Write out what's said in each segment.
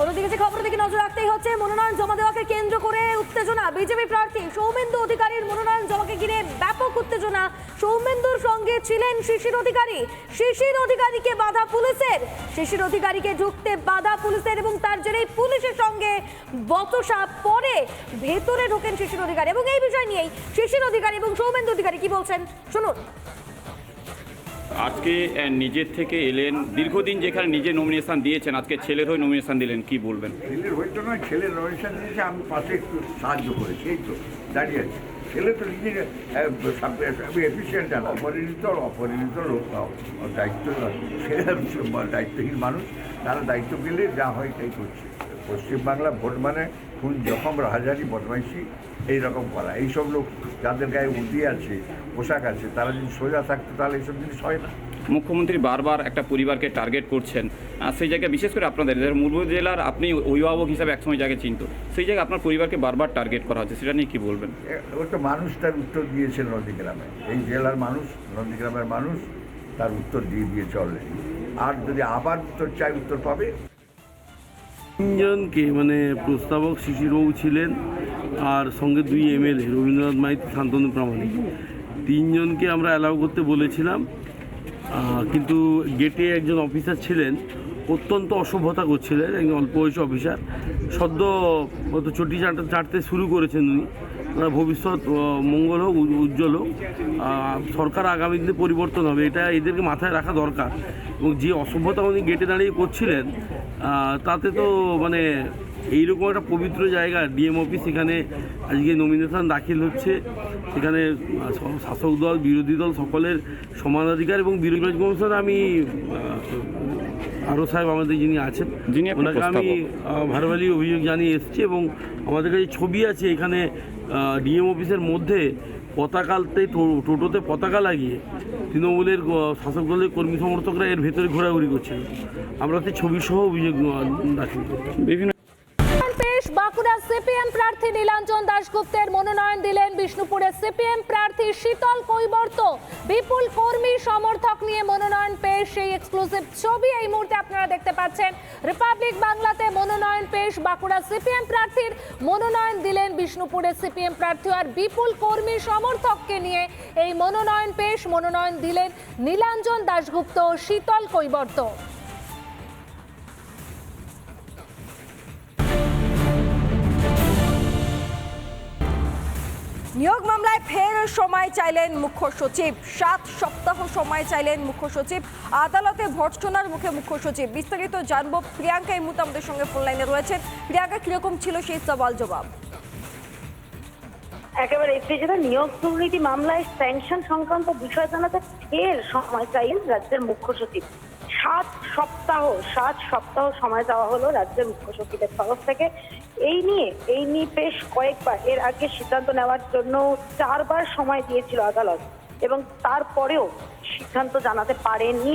অন্যদিকে যে খবরের দিকে নজর রাখতেই হচ্ছে, মনোনয়ন জমা দেওয়াকে কেন্দ্র করে উত্তেজনা। বিজেপি প্রার্থী সৌমেন্দু অধিকারীর মনোনয়ন জমাকে ঘিরে ব্যাপক উত্তেজনা। সৌমেন্দুর সঙ্গে ছিলেন শিশির অধিকারী। শিশির অধিকারীকে বাধা পুলিশের। শিশির অধিকারীকে ঢুকতে বাধা পুলিশের এবং তার জেরেই পুলিশের সঙ্গে বচসা পরে ভেতরে ঢোকেন শিশির অধিকারী। এবং এই বিষয় নিয়েই শিশির অধিকারী এবং সৌমেন্দু অধিকারী কি বলছেন? শুনুন। আজকে নিজের থেকে এলেন। দীর্ঘদিন যেখানে নিজে নমিনেশন দিয়েছেন, আজকে ছেলের হয়ে নমিনেশন দিলেন, কি বলবেন? ছেলের হয়তো নয়, ছেলের নমিনেশন দিয়েছে, আমি পাশে একটু সাহায্য করেছি, এই তো, দাঁড়িয়ে আছে। ছেলে তো নিজের এফিসিয়েন্ট আর অপরিণিত অপরিণিত লোক দায়িত্ব ছেলে দায়িত্বহীন মানুষ, তারা দায়িত্ব পেলে যা হয় তাই করছে। পশ্চিমবাংলা ভোট মানে খুন জখম রাহাজারি বদমাইশি এইরকম করা। এইসব লোক যাদের গায়ে উর্দি আছে পোশাক আছে তারা যদি সোজা থাকতো তাহলে এইসব জিনিস হয় না। মুখ্যমন্ত্রী বারবার একটা পরিবারকে টার্গেট করছেন। আর সেই জায়গায় বিশেষ করে আপনাদের যারা মুর্মু জেলার আপনি অভিভাবক হিসাবে একসময় জায়গায় চিনত সেই জায়গায় আপনার পরিবারকে বারবার টার্গেট করা হচ্ছে সেটা নিয়ে কী বলবেন? ওই তো মানুষ তার উত্তর দিয়েছে নন্দীগ্রামে। এই জেলার মানুষ নন্দীগ্রামের মানুষ তার উত্তর দিয়ে দিয়েছে অলরেডি আর যদি আবার উত্তর চাই উত্তর পাবে। তিনজনকে মানে প্রস্তাবক শিশিরবাবু ছিলেন আর সঙ্গে দুই এমএলএ, রবীন্দ্রনাথ মাইতি, শান্তনু প্রামাণিক। তিনজনকে আমরা অ্যালাউ করতে বলেছিলাম কিন্তু গেটে একজন অফিসার ছিলেন অত্যন্ত অসভ্যতা করছিলেন একজন অল্প বয়সী অফিসার। সদ্য হয়তো চটি চাটা, চাটতে শুরু করেছেন উনি। ভবিষ্যৎ মঙ্গল হোক উজ্জ্বল হোক। সরকার আগামী দিনে পরিবর্তন হবে, এটা এদেরকে মাথায় রাখা দরকার। এবং যে অসভ্যতা উনি গেটে দাঁড়িয়ে করছিলেন তাতে তো মানে এইরকম একটা পবিত্র জায়গা, ডিএম অফিস সেখানে আজকে নমিনেশন দাখিল হচ্ছে। সেখানে শাসক দল, বিরোধী দল সকলের সমানাধিকার এবং বিরোধী কমিশন আমি আরও সাহেব আমাদের যিনি আছেন যিনি ওনাকে আমি। ভারবালি অভিযোগ জানিয়ে এসেছি এবং আমাদের কাছে ছবি আছে এখানে ডিএম অফিসের মধ্যে পতাকালতে টোটোতে পতাকা লাগিয়ে তৃণমূলের শাসক দলের কর্মী সমর্থকরা এর ভেতরে ঘোরাঘুরি করছিল আমরা তো ছবিসহ অভিযোগ দাখিল করছি বিভিন্ন সিপিএম প্রার্থী নীলাঞ্জন দাশগুপ্তের মনোনয়ন দিলেন বিষ্ণুপুরে সিপিএম প্রার্থী শীতল কৈবর্ত। বিপুল কর্মী সমর্থক নিয়ে মনোনয়ন পেশ সেই এক্সক্লুসিভ ছবি এই মুহূর্তে আপনারা দেখতে পাচ্ছেন। রিপাবলিক বাংলাতে মনোনয়ন পেশ বাঁকুড়া সিপিএম প্রার্থীর মনোনয়ন দিলেন বিষ্ণুপুরে সিপিএম প্রার্থী আর বিপুল কর্মী সমর্থককে নিয়ে এই মনোনয়ন পেশ মনোনয়ন দিলেন নীলাঞ্জন দাশগুপ্ত শীতল কৈবর্ত। নিয়োগ মামলায় ফের সময় চাইলেন মুখ্য সচিব। সাত সপ্তাহ সময় চাইলেন মুখ্য সচিব। আদালতে ভর্ৎসনার মুখে মুখ্য সচিব। বিস্তারিত জানব প্রিয়াঙ্কা এই মুহূর্তে আমাদের সঙ্গে ফোন লাইনে রয়েছেন। প্রিয়াঙ্কা, কীরকম ছিল সেই সওয়াল জবাব? একেবারে এসে যেটা নিয়োগ দুর্নীতি মামলায় স্যাংশন সংক্রান্ত বিষয় জানাতে ফের সময় চাইলেন রাজ্যের মুখ্য সচিব। সাত সপ্তাহ সাত সপ্তাহ সময় দেওয়া হলো রাজ্যের মুখ্য সচিবের তরফ থেকে। এই নিয়ে এই নিয়ে বেশ কয়েকবার, এর আগে সিদ্ধান্ত নেওয়ার জন্য চারবার সময় দিয়েছিল আদালত এবং তারপরেও সিদ্ধান্ত জানাতে পারেনি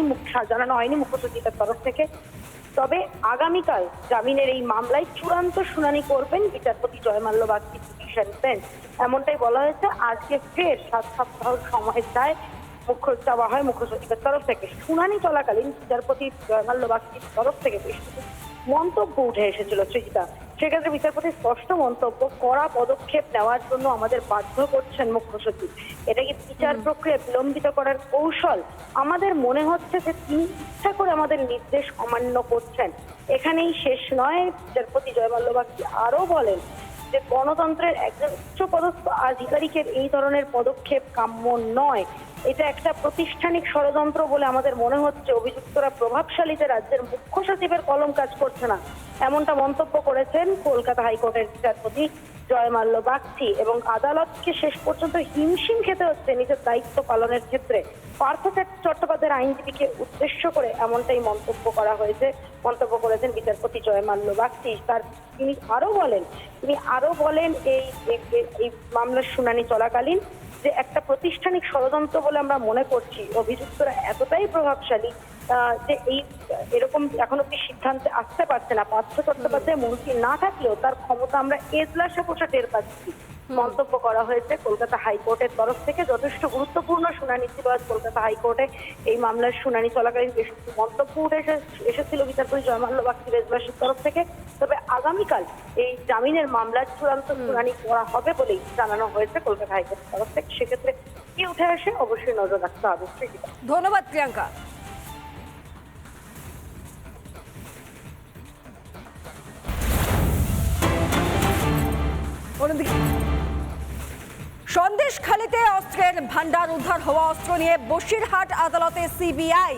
জানানো হয়নি মুখ্য সচিবের তরফ থেকে। তবে আগামীকাল জামিনের এই মামলায় চূড়ান্ত শুনানি করবেন বিচারপতি জয়মাল্য বাগচি এমনটাই বলা হয়েছে, আজকে ফের সাত সপ্তাহ সময় চায় মুখ্য চাওয়া হয় মুখ্য সচিবের তরফ থেকে। শুনানি চলাকালীন বিচারপতি জয়মাল্য তরফ থেকে বেশ কিছু মন্তব্য উঠে এসেছিল সৃজিতা। সেক্ষেত্রে বিচারপতি স্পষ্ট মন্তব্য কড়া পদক্ষেপ নেওয়ার জন্য আমাদের বাধ্য করছেন মুখ্য সচিব। এটা কি বিচার প্রক্রিয়া বিলম্বিত করার কৌশল? আমাদের মনে হচ্ছে যে তিনি ইচ্ছা করে আমাদের নির্দেশ অমান্য করছেন। এখানেই শেষ নয়। বিচারপতি জয়মাল্য বাগচি আরও বলেন যে গণতন্ত্রের একজন উচ্চপদস্থ আধিকারিকের এই ধরনের পদক্ষেপ কাম্য নয়। এটা একটা প্রতিষ্ঠানিক ষড়যন্ত্র বলে আমাদের মনে হচ্ছে। অভিযুক্তরা প্রভাবশালীতে রাজ্যের মুখ্য সচিবের কলম কাজ করছে না। এমনটা মন্তব্য করেছেন কলকাতা হাইকোর্টের বিচারপতি জয়মাল্য বাগচি এবং আদালতকে শেষ পর্যন্ত হিমশিম খেতে হচ্ছে নিজের দায়িত্ব পালনের ক্ষেত্রে। পার্থ চট্টোপাধ্যায়ের আইনজীবীকে উদ্দেশ্য করে এমনটাই মন্তব্য করা হয়েছে, মন্তব্য করেছেন বিচারপতি জয়মাল্য বাগচি। তার তিনি আরও বলেন, তিনি আরও বলেন এই এই- মামলার শুনানি চলাকালীন যে একটা প্রতিষ্ঠানিক ষড়যন্ত্র বলে আমরা মনে করছি, অভিযুক্তরা এতটাই প্রভাবশালী যে এই এরকম এখন অব্দি সিদ্ধান্তে আসতে পারছে না পার্থ চট্টোপাধ্যায় মন্ত্রী না থাকলেও তার ক্ষমতা আমরা এজলাসে বসে টের পাচ্ছি। মন্তব্য করা হয়েছে কলকাতা হাইকোর্টের তরফ থেকে যথেষ্ট গুরুত্বপূর্ণ শুনানি ছিল আজ কলকাতা হাইকোর্টে। এই মামলার শুনানি চলাকালীন বেশ কিছু মন্তব্য উঠে এসে- এসেছিল বিচারপতি জয়মাল্য বাগচি দেশবাসীর তরফ থেকে। তবে আগামীকাল এই জামিনের মামলার চূড়ান্ত শুনানি করা হবে বলেই জানানো হয়েছে কলকাতা হাইকোর্টের তরফ থেকে। সেক্ষেত্রে কি উঠে আসে অবশ্যই নজর রাখতে হবে। ধন্যবাদ প্রিয়াঙ্কা। অস্ত্রের ভান্ডার উদ্ধার হওয়া অস্ত্র নিয়ে বসিরহাট আদালতে সিবিআই।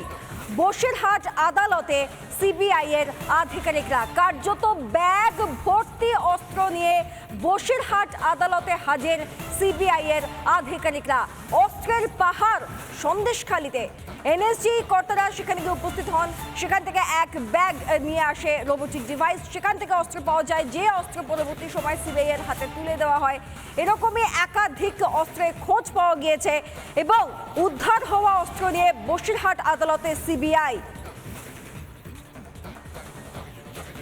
বসিরহাট আদালতে সিবিআই এর আধিকারিকরা কার্যত ব্যাগ ভর্তি অস্ত্র নিয়ে বসিরহাট আদালতে হাজির সিবিআই এর আধিকারিকরা। অস্ত্রের পাহাড় সন্দেশখালীতে। এনএসজি কর্তারা সেখানে গিয়ে উপস্থিত হন। সেখান থেকে এক ব্যাগ নিয়ে আসে রোবোটিক ডিভাইস সেখান থেকে অস্ত্র পাওয়া যায়। যে অস্ত্র পরবর্তী সময় সিবিআই এর হাতে তুলে দেওয়া হয়, এরকমই একাধিক অস্ত্রের খোঁজ পাওয়া গিয়েছে এবং উদ্ধার হওয়া অস্ত্র নিয়ে বসিরহাট আদালতে সিবিআই।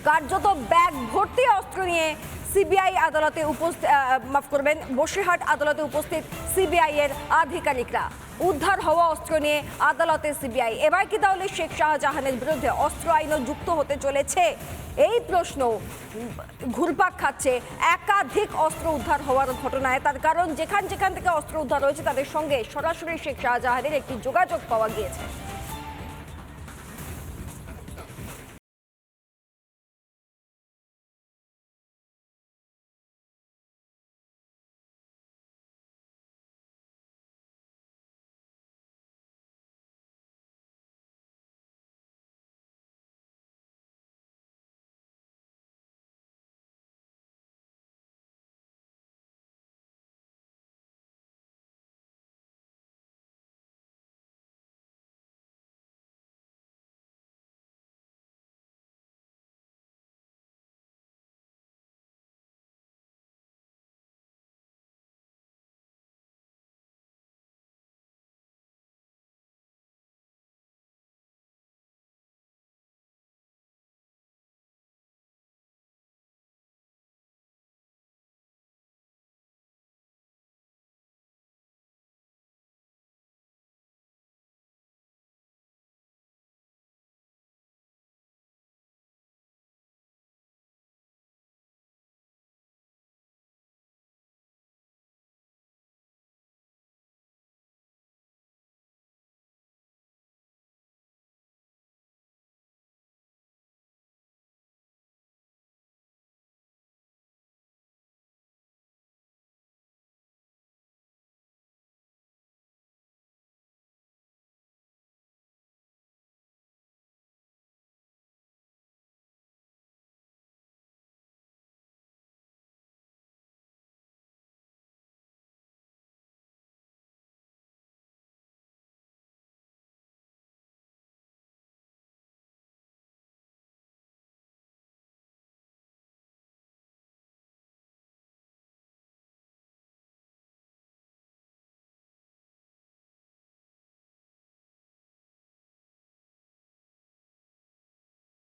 কার্যত ব্যাগ ভর্তি অস্ত্র নিয়ে সিবিআই আদালতে উপস্থিত মাফ করবেন, বসিরহাট আদালতে উপস্থিত সিবিআই এর আধিকারিকরা। উদ্ধার হওয়া অস্ত্র নিয়ে আদালতে সিবিআই। এবার কি তাহলে শেখ শাহজাহানের বিরুদ্ধে অস্ত্র আইনও যুক্ত হতে চলেছে? এই প্রশ্ন ঘুরপাক খাচ্ছে। একাধিক অস্ত্র উদ্ধার হওয়ার ঘটনায় তার কারণ যেখান যেখান থেকে অস্ত্র উদ্ধার হয়েছে তাদের সঙ্গে সরাসরি শেখ শাহজাহানের একটি যোগাযোগ পাওয়া গিয়েছে।